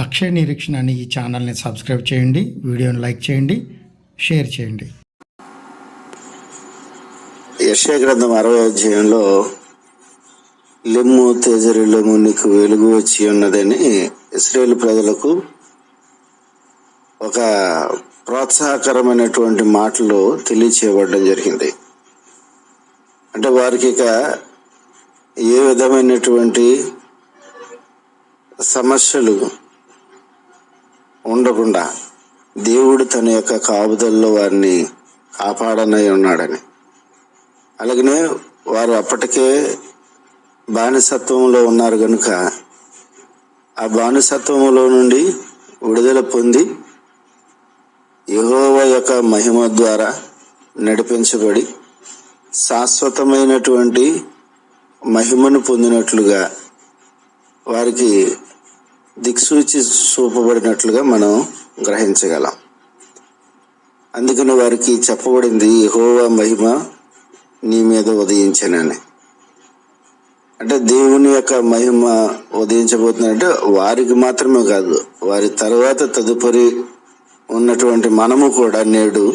అక్షయ నిరీక్షణ అనే ఈ ఛానల్ని సబ్స్క్రైబ్ చేయండి వీడియోని లైక్ చేయండి షేర్ చేయండి. యెషయా గ్రంథం అరవై అధ్యాయంలో లెమ్ము తేజరిలెము నీకు వెలుగు వచ్చి ఉన్నదని ఇస్రాయేల్ ప్రజలకు ఒక ప్రోత్సాహకరమైనటువంటి మాటలు తెలియచేయబడడం జరిగింది. అంటే వారికి ఇక ఏ విధమైనటువంటి సమస్యలు ఉండకుండా దేవుడు తన యొక్క కాపుదల్లో వారిని కాపాడనై ఉన్నాడని. అలాగనే వారు అప్పటికే బానిసత్వంలో ఉన్నారు కనుక ఆ బానిసత్వంలో నుండి విడుదల పొంది యహోవ యొక్క మహిమ ద్వారా నడిపించబడి శాశ్వతమైనటువంటి మహిమను పొందినట్లుగా వారికి దిక్సూచి చూపబడినట్లుగా మనం గ్రహించగలం. అందుకని వారికి చెప్పబడింది యెహోవా మహిమ నీ మీద ఉదయించనని. అంటే దేవుని యొక్క మహిమ ఉదయించబోతుందంటే వారికి మాత్రమే కాదు వారి తర్వాత తదుపరి ఉన్నటువంటి మనము కూడా నేడు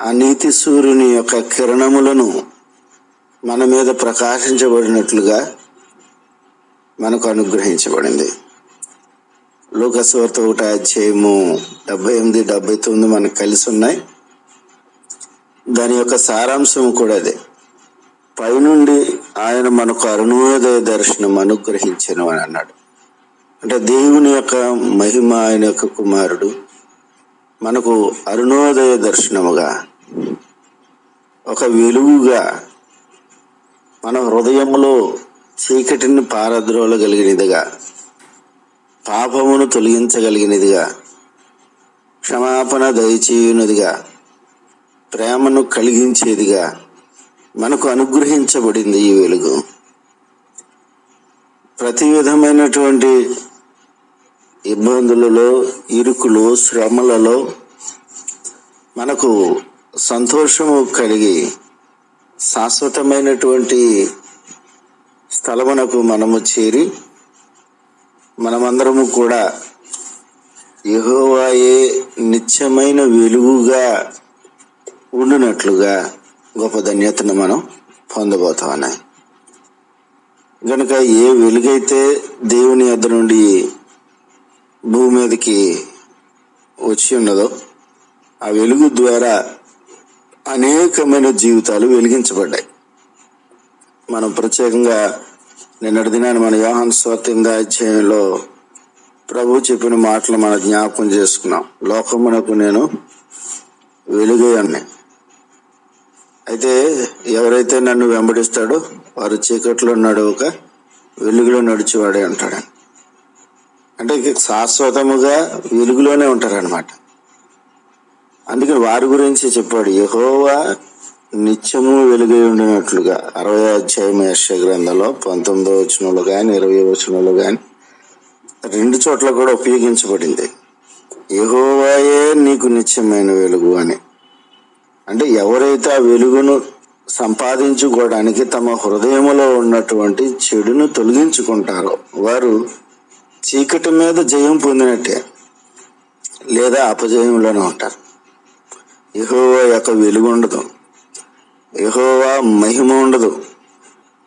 ఆ నీతి సూర్యుని యొక్క కిరణములను మన మీద ప్రకాశించబడినట్లుగా మనకు అనుగ్రహించబడింది. లోకస్వార్త ఒకటి అధ్యాయము డెబ్బై ఎనిమిది డెబ్బై తొమ్మిది మనకు కలిసి ఉన్నాయి. దాని యొక్క సారాంశం కూడా అదే. పైనుండి ఆయన మనకు అరుణోదయ దర్శనం అనుగ్రహించను అని అన్నాడు. అంటే దేవుని యొక్క మహిమ ఆయన యొక్క కుమారుడు మనకు అరుణోదయ దర్శనముగా ఒక వెలుగుగా మన హృదయంలో చీకటిని పారద్రోలగలిగినదిగా పాపమును తొలగించగలిగినదిగా క్షమాపణ దయచేయునదిగా ప్రేమను కలిగించేదిగా మనకు అనుగ్రహించబడింది ఈ వెలుగు. ప్రతి విధమైనటువంటి ఇబ్బందులలో ఇరుకులు శ్రమలలో మనకు సంతోషము కలిగి శాశ్వతమైనటువంటి స్థలమునకు మనము చేరి మనమందరము కూడా యహోవాయే నిత్యమైన వెలుగుగా ఉండినట్లుగా గొప్ప ధన్యతను మనం పొందబోతామని. కనుక ఏ వెలుగైతే దేవుని యొద్ద నుండి భూమి మీదకి వచ్చి ఉన్నదో ఆ వెలుగు ద్వారా అనేకమైన జీవితాలు వెలిగించబడ్డాయి. మనం ప్రత్యేకంగా నిన్నటి దినాన్ని మన యోహన్ స్వార్థ అధ్యాయంలో ప్రభు చెప్పిన మాటలు మన జ్ఞాపకం చేసుకున్నాం. లోకమునకు నేను వెలుగే అయితే ఎవరైతే నన్ను వెంబడిస్తాడో వారు చీకట్లో నడవక వెలుగులో నడిచేవాడే అంటాడు అంటే శాశ్వతముగా వెలుగులోనే ఉంటారనమాట అందుకని వారి గురించి చెప్పాడు యహోవా నిత్యము వెలుగై ఉండినట్లుగా అరవై అధ్యాయం యశ గ్రంథంలో పంతొమ్మిదో వచనంలో కానీ ఇరవై వచనంలో కానీ రెండు చోట్ల కూడా ఉపయోగించబడింది. యహోవాయే నీకు నిత్యమైన వెలుగు అని. అంటే ఎవరైతే ఆ వెలుగును సంపాదించుకోవడానికి తమ హృదయములో ఉన్నటువంటి చెడును తొలగించుకుంటారో వారు చీకటి మీద జయం పొందినట్టే లేదా అపజయంలోనే ఉంటారు. యహోవా యొక్క వెలుగు ఉండదు. యహోవా మహిమ ఉండదు.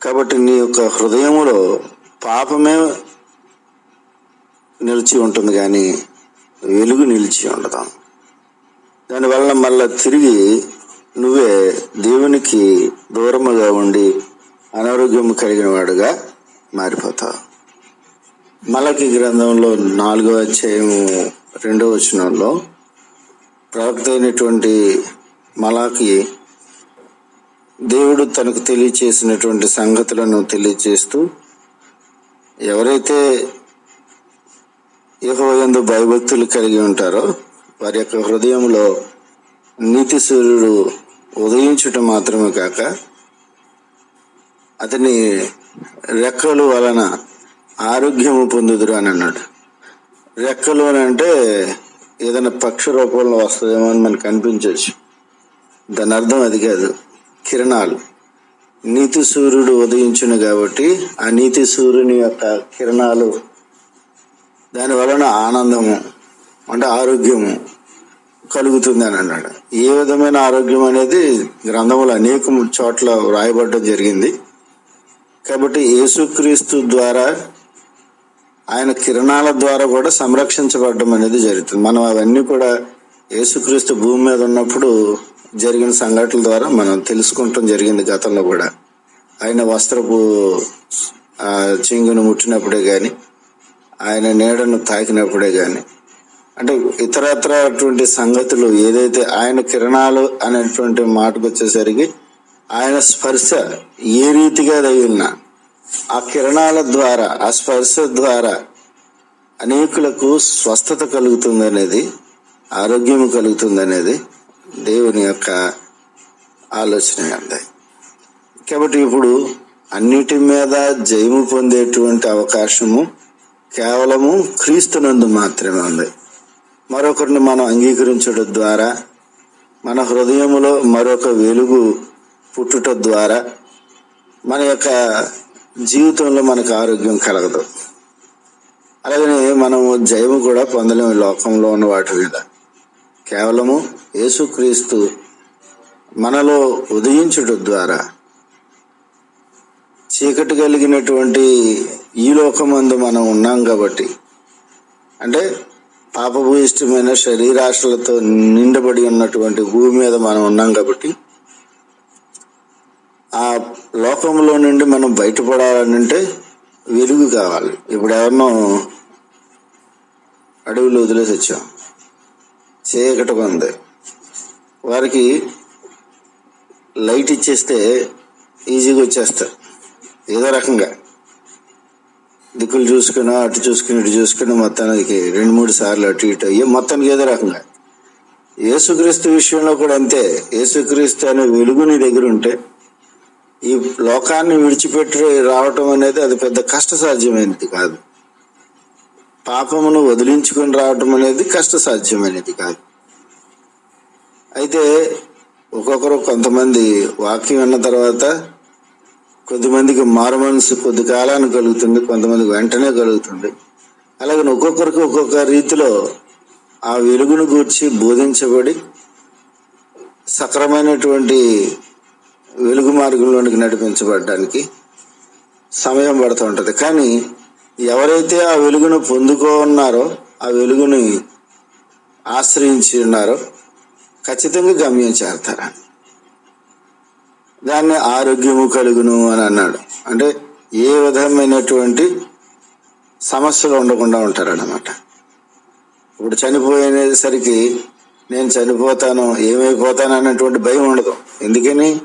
కాబట్టి నీ యొక్క హృదయములో పాపమే నిలిచి ఉంటుంది కానీ వెలుగు నిలిచి ఉండదు. దానివల్ల మళ్ళా తిరిగి నువ్వే దేవునికి దూరముగా ఉండి అనారోగ్యం కలిగిన వాడుగా మారిపోతావు మలకి గ్రంథంలో నాలుగో అధ్యాయము రెండో వచనంలో ప్రవక్త అయినటువంటి మలాకి దేవుడు తనకు తెలియచేసినటువంటి సంగతులను తెలియచేస్తూ ఎవరైతే యహోయందు భయభక్తులు కలిగి ఉంటారో వారి యొక్క హృదయంలో నీతి సూర్యుడు ఉదయించుట మాత్రమే కాక అతని రెక్కలు వలన ఆరోగ్యము పొందుదురు అని అన్నాడు. రెక్కలు అని అంటే ఏదైనా పక్షి రూపంలో వస్తుందేమో అని మనకు అనిపించవచ్చు దాని అర్థం అది కాదు. కిరణాలు. నీతి సూర్యుడు ఉదయించును కాబట్టి ఆ నీతి సూర్యుని యొక్క కిరణాలు దాని వలన ఆనందము అంటే ఆరోగ్యము కలుగుతుంది అని అన్నాడు. ఏ విధమైన ఆరోగ్యం అనేది గ్రంథములు అనేక చోట్ల వ్రాయబడడం జరిగింది. కాబట్టి యేసుక్రీస్తు ద్వారా ఆయన కిరణాల ద్వారా కూడా సంరక్షించబడడం అనేది జరుగుతుంది. మనం అవన్నీ కూడా యేసుక్రీస్తు భూమి మీద ఉన్నప్పుడు జరిగిన సంఘటనల ద్వారా మనం తెలుసుకుంటాం జరిగింది గతంలో కూడా. ఆయన వస్త్రపు ఆ, చెంగును ముట్టినప్పుడే కానీ ఆయన నీడను తాకినప్పుడే కానీ అంటే ఇతరత్ర అటువంటి సంగతులు ఏదైతే ఆయన కిరణాలు అనేటువంటి మాటకు వచ్చేసరికి ఆయన స్పర్శ ఏ రీతిగా తగిలినా ఆ కిరణాల ద్వారా ఆ స్పర్శ ద్వారా అనేకులకు స్వస్థత కలుగుతుంది అనేది ఆరోగ్యం కలుగుతుంది అనేది దేవుని యొక్క ఆలోచన ఉంది కాబట్టి ఇప్పుడు అన్నిటి మీద జయము పొందేటువంటి అవకాశము కేవలము క్రీస్తునందు మాత్రమే ఉంది. మరొకరిని మనం అంగీకరించడం ద్వారా మన హృదయములో మరొక వెలుగు పుట్టుట ద్వారా మన యొక్క జీవితంలో మనకు ఆరోగ్యం కలగదు. అలాగనే మనము జయము కూడా పొందలేము లోకంలో ఉన్న వాటి మీద. కేవలము యేసుక్రీస్తు మనలో ఉదయించుట ద్వారా చీకటి కలిగినటువంటి ఈ లోకమందు మనం ఉన్నాం కాబట్టి. అంటే పాపభూయిష్టమైన శరీరాశలతో నిండబడి ఉన్నటువంటి భూమి మీద మనం ఉన్నాం కాబట్టి ఆ లోకంలో నుండి మనం బయటపడాలని అంటే వెలుగు కావాలి. ఇప్పుడు ఎవరినో అడవిలో వదిలేసి వచ్చాం. చీకటిగా ఉంది. వారికి లైట్ ఇచ్చేస్తే ఈజీగా వచ్చేస్తారు ఏదో రకంగా. దిక్కులు చూసుకుని అటు చూసుకుని ఇటు చూసుకుని మొత్తానికి రెండు మూడు సార్లు అటు ఇటు అయ్యి మొత్తానికి ఏదో రకంగా. యేసుక్రీస్తు విషయంలో కూడా అంతే. యేసుక్రీస్తు అనే వెలుగు నీ దగ్గర ఉంటే ఈ లోకాన్ని విడిచిపెట్టి రావటం అనేది అది పెద్ద కష్టసాధ్యమైనది కాదు. పాపమును వదిలించుకొని రావటం అనేది కష్టసాధ్యమైనది కాదు. అయితే ఒక్కొక్కరు కొంతమంది వాక్యం విన్న తర్వాత కొద్దిమందికి మారు మనసు కొద్ది కాలాన్ని కలుగుతుంది కొంతమందికి వెంటనే కలుగుతుంది. అలాగే ఒక్కొక్కరికి ఒక్కొక్క రీతిలో ఆ వెలుగును గూర్చి బోధించబడి సక్రమైనటువంటి వెలుగు మార్గంలోనికి నడిపించబడడానికి సమయం పడుతూ ఉంటుంది. కానీ ఎవరైతే ఆ వెలుగును పొందుకో ఉన్నారో ఆ వెలుగుని ఆశ్రయించి ఉన్నారో ఖచ్చితంగా గమ్యం చేరతారని దాన్ని ఆరోగ్యము కలుగును అని అన్నాడు. అంటే ఏ విధమైనటువంటి సమస్యలు ఉండకుండా ఉంటారన్నమాట. ఇప్పుడు చనిపోయేసరికి నేను చనిపోతాను ఏమైపోతాను అన్నటువంటి భయం ఉండదు. ఎందుకని?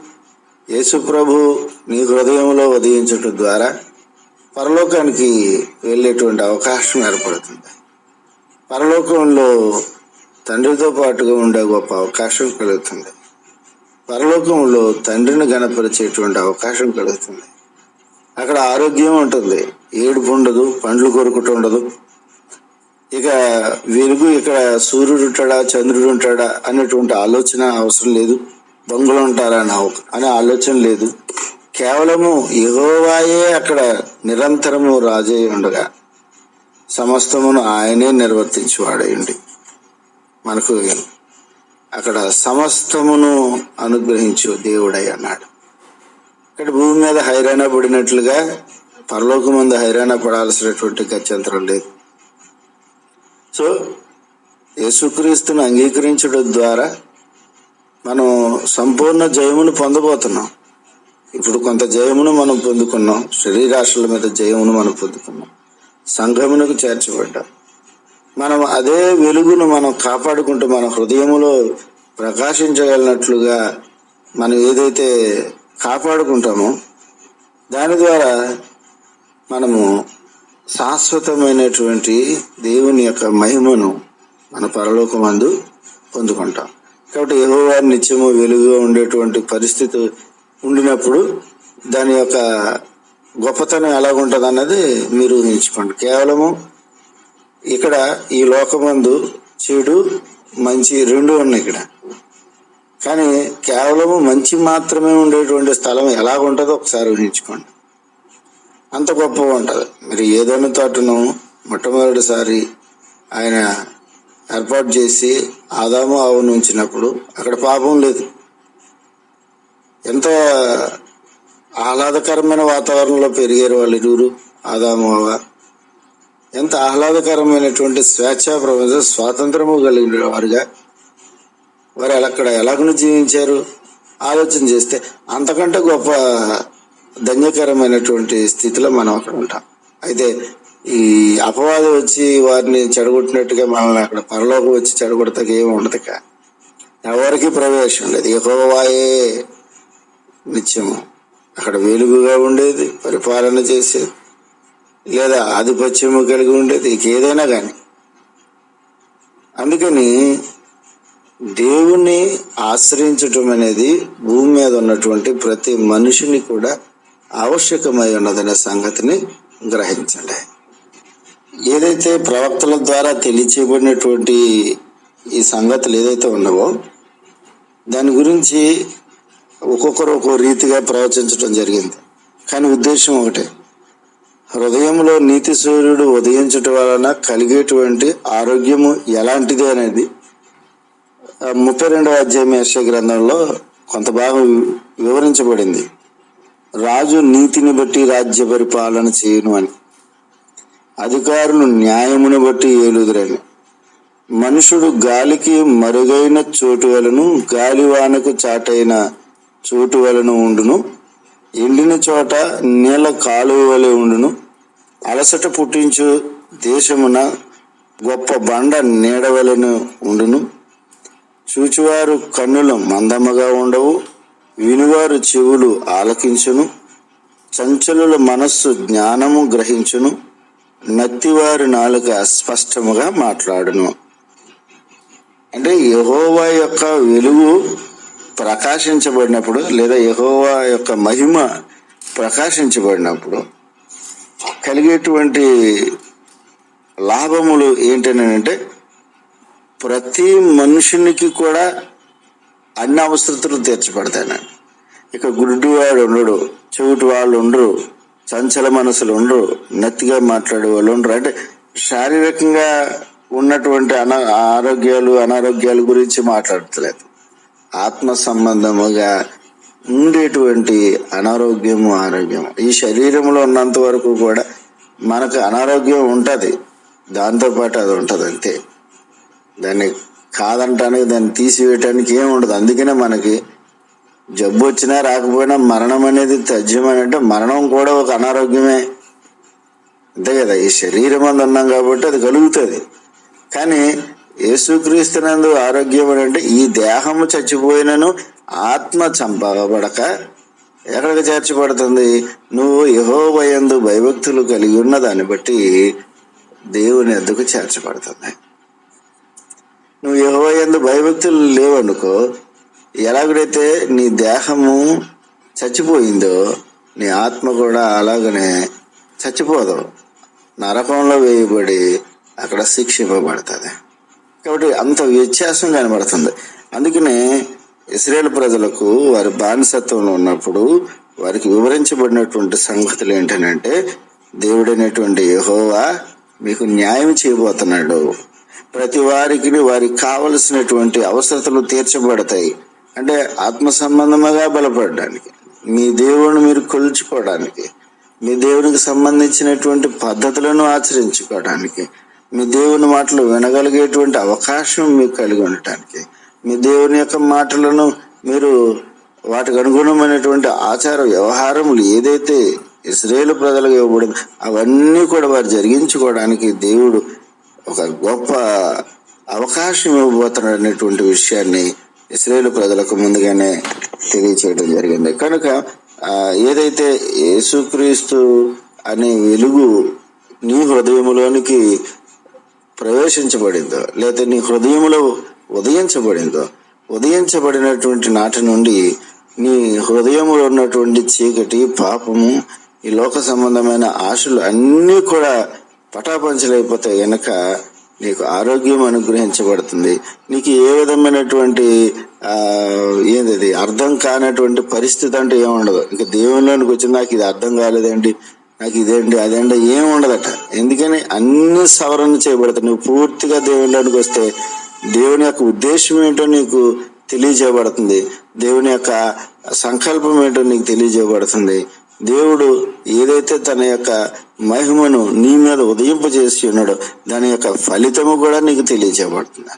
యేసు ప్రభు నీ హృదయంలో ఉదయించటం ద్వారా పరలోకానికి వెళ్ళేటువంటి అవకాశం ఏర్పడుతుంది. పరలోకంలో తండ్రితో పాటుగా ఉండే గొప్ప అవకాశం కలుగుతుంది. పరలోకంలో తండ్రిని గణపరిచేటువంటి అవకాశం కలుగుతుంది. అక్కడ ఆరోగ్యం ఉంటుంది. ఏడుపు ఉండదు పండ్లు కొరుకుట ఉండదు. ఇక వెలుగు ఇక్కడ సూర్యుడు ఉంటాడా చంద్రుడు ఉంటాడా అనేటువంటి ఆలోచన అవసరం లేదు. దొంగలు ఉంటారా అని అనే ఆలోచన లేదు. కేవలము యెహోవాయే అక్కడ నిరంతరము రాజే ఉండగా సమస్తమును ఆయనే నిర్వర్తించేవాడేయండి మనకు అక్కడ సమస్తమును అనుగ్రహించు దేవుడై అన్నాడు. ఇక్కడ భూమి మీద హైరాణ పడినట్లుగా పరలోకం ముందు హైరాణ పడాల్సినటువంటి గత్యంతరం లేదు. సో యేసుక్రీస్తును అంగీకరించడం ద్వారా మనం సంపూర్ణ జయమును పొందబోతున్నాం. ఇప్పుడు కొంత జయమును మనం పొందుకున్నాం. శరీరాశల మీద జయమును మనం పొందుకున్నాం. సంఘమునకు చేర్చబడ్డాం. మనం అదే వెలుగును మనం కాపాడుకుంటూ మన హృదయములో ప్రకాశించగలిగినట్లుగా మనం ఏదైతే కాపాడుకుంటామో దాని ద్వారా మనము శాశ్వతమైనటువంటి దేవుని యొక్క మహిమను మన పరలోకమందు పొందుకుంటాం. కాబట్టి యెహోవా నిత్యము వెలుగుగా ఉండేటువంటి పరిస్థితి ఉండినప్పుడు దాని యొక్క గొప్పతనం ఎలాగుంటుంది అన్నది మీరు ఊహించుకోండి. కేవలము ఇక్కడ ఈ లోకమందు చెడు మంచి రెండు ఉన్నాయి ఇక్కడ. కానీ కేవలము మంచి మాత్రమే ఉండేటువంటి స్థలం ఎలాగుంటుందో ఒకసారి ఊహించుకోండి. అంత గొప్పగా ఉంటుంది. మరి ఏదైనా తోటను మొట్టమొదటిసారి ఆయన ఏర్పాటు చేసి ఆదాము ఆవును ఉంచినప్పుడు అక్కడ పాపం లేదు. ఎంత ఆహ్లాదకరమైన వాతావరణంలో పెరిగారు వాళ్ళు ఇరువురు ఆదాము ఎంత ఆహ్లాదకరమైనటువంటి స్వేచ్ఛ ప్రపంచ స్వాతంత్రము కలిగిన వారుగా. వారు అక్కడ ఎలాగను జీవించారు? ఆలోచన చేస్తే అంతకంటే గొప్ప ధన్యకరమైనటువంటి స్థితిలో మనం అక్కడ ఉంటాం. అయితే ఈ అపవాదం వచ్చి వారిని చెడగొట్టినట్టుగా మనల్ని అక్కడ పరలోకి వచ్చి చెడగొడతాక ఏమి ఉండదు ఎవరికి ప్రవేశం లేదు. యెహోవాయే నిత్యము. అక్కడ వెలుగుగా ఉండేది పరిపాలన చేసేది. లేదా ఆధిపత్యము కలిగి ఉండేది ఇంకేదైనా ఏదైనా కానీ అందుకని దేవుణ్ణి ఆశ్రయించటం అనేది భూమి మీద ఉన్నటువంటి ప్రతి మనిషిని కూడా ఆవశ్యకమై ఉన్నదనే సంగతిని గ్రహించండి. ఏదైతే ప్రవక్తల ద్వారా తెలియచేయబడినటువంటి ఈ సంగతులు ఏదైతే ఉన్నావో దాని గురించి ఒక్కొక్కరు ఒక్కో రీతిగా ప్రవచించడం జరిగింది. కానీ ఉద్దేశం ఒకటే. హృదయంలో నీతి సూర్యుడు ఉదయించటం వలన కలిగేటువంటి ఆరోగ్యము ఎలాంటిది అనేది ముప్పై రెండవ అధ్యాయం యెషయా గ్రంథంలో కొంత భాగం వి- వివరించబడింది. రాజు నీతిని బట్టి రాజ్య పరిపాలన చేయను అని. అధికారులు న్యాయమును బట్టి ఏలుదురని. మనుషుడు గాలికి మరుగైన చోటు వలను గాలివానకు చాటైన చోటు వలన ఉండును. ఎండిన చోట నీళ్ళ కాలువ వలె ఉండును. అలసట పుట్టించు దేశమున గొప్ప బండ నీడవలెను ఉండును. చూచువారు కన్నులు మందముగా ఉండవు. వినువారు చెవులు ఆలకించును. చంచలుల మనస్సు జ్ఞానము గ్రహించును. నత్తివారి నాలుక స్పష్టముగా మాట్లాడును. అంటే యహోవా యొక్క వెలుగు ప్రకాశించబడినప్పుడు లేదా యహోవా యొక్క మహిమ ప్రకాశించబడినప్పుడు కలిగేటువంటి లాభములు ఏంటనంటే ప్రతి మనుషునికి కూడా అన్ని అవసరతలు తీర్చబడతాయి ఇక గుడ్డివాడు ఉండడు చెవిటి వాళ్ళు ఉండరు చంచల మనసులు ఉండరు నత్తిగా మాట్లాడే వాళ్ళు ఉండరు. అంటే శారీరకంగా ఉన్నటువంటి అనా ఆరోగ్యాలు అనారోగ్యాల గురించి మాట్లాడతలేదు ఆత్మ సంబంధముగా ఉండేటువంటి అనారోగ్యము ఆరోగ్యం ఈ శరీరంలో ఉన్నంత వరకు కూడా మనకు అనారోగ్యం ఉంటుంది. దాంతోపాటు అది ఉంటుంది అంతే. దాన్ని కాదంటానికి దాన్ని తీసివేయటానికి ఏమి ఉండదు. అందుకనే మనకి జబ్బు వచ్చినా రాకపోయినా మరణం అనేది తథ్యమని అంటే మరణం కూడా ఒక అనారోగ్యమే. అంతే కదా ఈ శరీరం అందు ఉన్నాం కాబట్టి అది కలుగుతుంది. కానీ యేసుక్రీస్తునందు ఆరోగ్యం అని అంటే ఈ దేహము చచ్చిపోయినను ఆత్మ చంపబడక ఎక్కడికి చేర్చబడుతుంది? నువ్వు యహోవయందు భయభక్తులు కలిగి ఉన్న దాన్ని బట్టి దేవుని ఎందుకు చేర్చబడుతుంది. నువ్వు యహోవయందు భయభక్తులు లేవనుకో ఎలాగైతే నీ దేహము చచ్చిపోయిందో నీ ఆత్మ కూడా అలాగనే చచ్చిపోదు. నరకంలో వేయబడి అక్కడ శిక్షింపబడుతుంది. కాబట్టి అంత వ్యత్యాసం కనబడుతుంది. అందుకనే ఇస్రాయేల్ ప్రజలకు వారి బానిసత్వంలో ఉన్నప్పుడు వారికి వివరించబడినటువంటి సంగతులు ఏంటనంటే దేవుడైనటువంటి యహోవా మీకు న్యాయం చేయబోతున్నాడు. ప్రతి వారికి వారికి కావలసినటువంటి అవసరతలు తీర్చబడతాయి. అంటే ఆత్మ సంబంధముగా బలపడడానికి మీ దేవుడిని మీరు కొలుచుకోవడానికి మీ దేవునికి సంబంధించినటువంటి పద్ధతులను ఆచరించుకోవడానికి మీ దేవుని మాటలు వినగలిగేటువంటి అవకాశం మీకు కలిగి ఉండటానికి మీ దేవుని యొక్క మాటలను మీరు వాటికి అనుగుణమైనటువంటి ఆచార వ్యవహారములు ఏదైతే ఇస్రాయేల్ ప్రజలకు ఇవ్వబడింది అవన్నీ కూడా వారు జరిగించుకోవడానికి దేవుడు ఒక గొప్ప అవకాశం ఇవ్వబోతున్నాడు అనేటువంటి విషయాన్ని ఇస్రాయేల్ ప్రజలకు ముందుగానే తెలియచేయడం జరిగింది. కనుక ఏదైతే యేసుక్రీస్తు అనే వెలుగు నీ హృదయములోనికి ప్రవేశించబడిందో లేదా నీ హృదయములో ఉదయించబడిందో ఉదయించబడినటువంటి నాటి నుండి నీ హృదయంలో ఉన్నటువంటి చీకటి పాపము ఈ లోక సంబంధమైన ఆశలు అన్నీ కూడా పటాపంచలైపోతే గనక నీకు ఆరోగ్యం అనుగ్రహించబడుతుంది. నీకు ఏ విధమైనటువంటి ఆ ఏంది అర్థం కానటువంటి పరిస్థితి అంటే ఏముండదు. ఇక దేవునిలోనికి వచ్చి నాకు ఇది అర్థం కాలేదండి. నాకు ఇదేంటి అదేంటి ఏం ఉండదట. ఎందుకని అన్ని సవరణ చేయబడతాయి. నువ్వు పూర్తిగా దేవుడిలోనికి వస్తే దేవుని యొక్క ఉద్దేశం ఏంటో నీకు తెలియజేయబడుతుంది. దేవుని యొక్క సంకల్పం ఏంటో నీకు తెలియజేయబడుతుంది. దేవుడు ఏదైతే తన యొక్క మహిమను నీ మీద ఉదయింపజేసి ఉన్నాడో దాని యొక్క ఫలితము కూడా నీకు తెలియజేయబడుతుంది.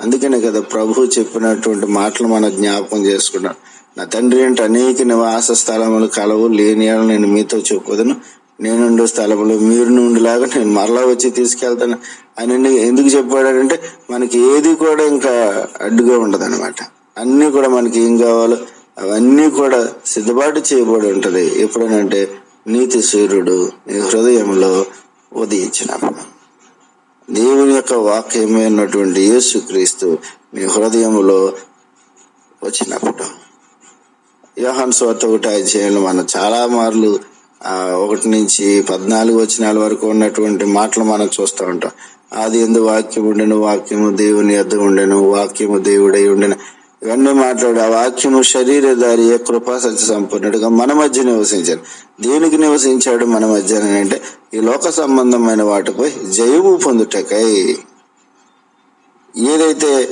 అందుకనే కదా ప్రభు చెప్పినటువంటి మాటలు మనం జ్ఞాపకం చేసుకున్నాం. నా తండ్రి అంటే అనేక నివాస స్థలములు కలవు లేని నేను మీతో చూపొద్దును నేను ఉండే స్థలములు మీరు నుండిలాగా నేను మరలా వచ్చి తీసుకెళ్తాను. అని ఎందుకు చెప్పాడంటే మనకి ఏది కూడా ఇంకా అడ్డుగా ఉండదు అనమాట అన్ని కూడా మనకి ఏం కావాలో అవన్నీ కూడా సిద్ధపాటు చేయబడి ఉంటది. ఎప్పుడనంటే నీతి సూర్యుడు నీ హృదయంలో ఉదయించినప్పుడు. దేవుని యొక్క వాక్యమైనటువంటి యేసుక్రీస్తు నీ హృదయంలో వచ్చినప్పుడు. యోహాన్ స్వార్థ ఒకటి అధ్యాయంలో మనం చాలా మార్లు ఒకటి నుంచి పద్నాలుగు వచనాల వరకు ఉన్నటువంటి మాటలు మనం చూస్తూ ఉంటాం. ఆది ఎందు వాక్యం ఉండెను వాక్యము దేవుని యొద్ద ఉండెను వాక్యము దేవుడై ఉండెను. ఇవన్నీ మాట్లాడు ఆ వాక్యము శరీరధారి కృపా సత్య సంపన్నుడిగా మన మధ్య నివసించాడు. దేనికి నివసించాడు మన మధ్య అంటే ఈ లోక సంబంధమైన వాటిపై జయము పొందుటకై. ఏదైతే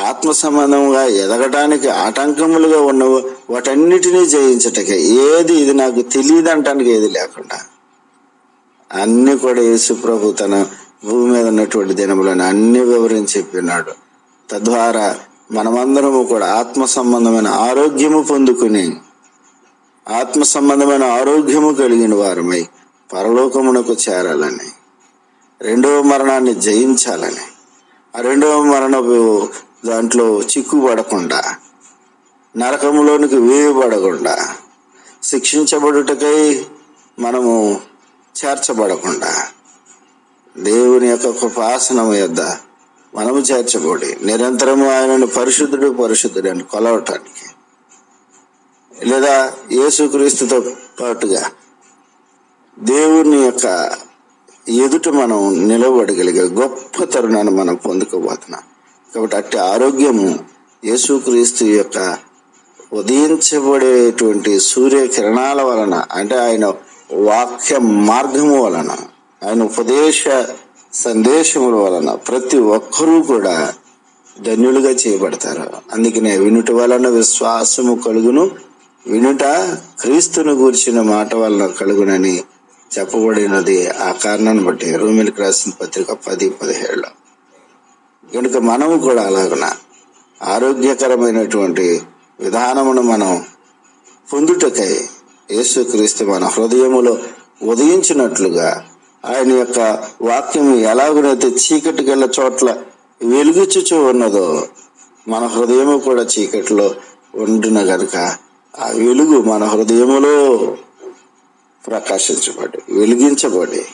ఆత్మ సంబంధంగా ఎదగటానికి ఆటంకములుగా ఉన్న వాటన్నిటినీ జయించటకే. ఏది ఇది నాకు తెలియదు అంటానికి ఏది లేకుండా. అన్ని కూడా యేసుప్రభు తన భూమి మీద ఉన్నటువంటి దినములను అన్ని వివరించి చెప్పినాడు. తద్వారా మనమందరము కూడా ఆత్మ సంబంధమైన ఆరోగ్యము పొందుకుని ఆత్మ సంబంధమైన ఆరోగ్యము కలిగిన వారమై పరలోకమునకు చేరాలని రెండవ మరణాన్ని జయించాలని ఆ రెండవ మరణపు దాంట్లో చిక్కుపడకుండా నరకంలోనికి వేయబడకుండా శిక్షించబడుటకై మనము చేర్చబడకుండా దేవుని యొక్క కృపాసనం యొద్ద మనము చేర్చబడి నిరంతరము ఆయనను పరిశుద్ధుడు పరిశుద్ధుడు అని కొలవటానికి లేదా యేసుక్రీస్తుతో పాటుగా దేవుని యొక్క ఎదుట మనం నిలబడగలిగే గొప్ప తరుణాన్ని మనం పొందుకోబోతున్నాం. కాబట్టి అట్టి ఆరోగ్యము యేసుక్రీస్తు యొక్క ఉదయించబడేటువంటి సూర్యకిరణాల వలన అంటే ఆయన వాక్య మార్గము వలన ఆయన ఉపదేశ సందేశముల వలన ప్రతి ఒక్కరూ కూడా ధన్యులుగా చేయబడతారు. అందుకనే వినుట వలన విశ్వాసము కలుగును వినుట క్రీస్తును గూర్చిన మాట వలన కలుగునని చెప్పబడినది ఆ కారణాన్ని బట్టి రోమిలకు రాసిన పత్రిక పది పదిహేడులో. కనుక మనము కూడా అలాగున ఆరోగ్యకరమైనటువంటి విధానమును మనం పొందుటకై యేసుక్రీస్తు మన హృదయములో ఉదయించినట్లుగా ఆయన యొక్క వాక్యం ఎలాగునైతే చీకటి గల చోట్ల వెలుగుచుచూ ఉన్నదో మన హృదయము కూడా చీకటిలో ఉండున గనుక ఆ వెలుగు మన హృదయములో ప్రకాశించబడి వెలిగించబడి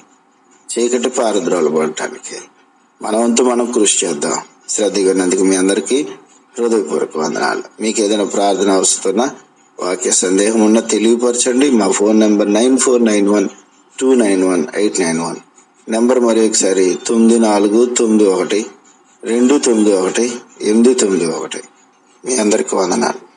చీకటి పారద్రోలబడటానికి మనవంతు మనం కృషి చేద్దాం. శ్రద్ధగా మీ అందరికీ హృదయపూర్వక వందనాలు. మీకు ఏదైనా ప్రార్థన అవసరతున్నా వాక్య సందేహం ఉన్న తెలియపరచండి. మా phone number nine four nine one two nine one eight nine one. Number మరి ఒకసారి తొమ్మిది నాలుగు తొమ్మిది ఒకటి రెండు తొమ్మిది ఒకటి ఎనిమిది తొమ్మిది ఒకటి. మీ అందరికీ వందనాలు.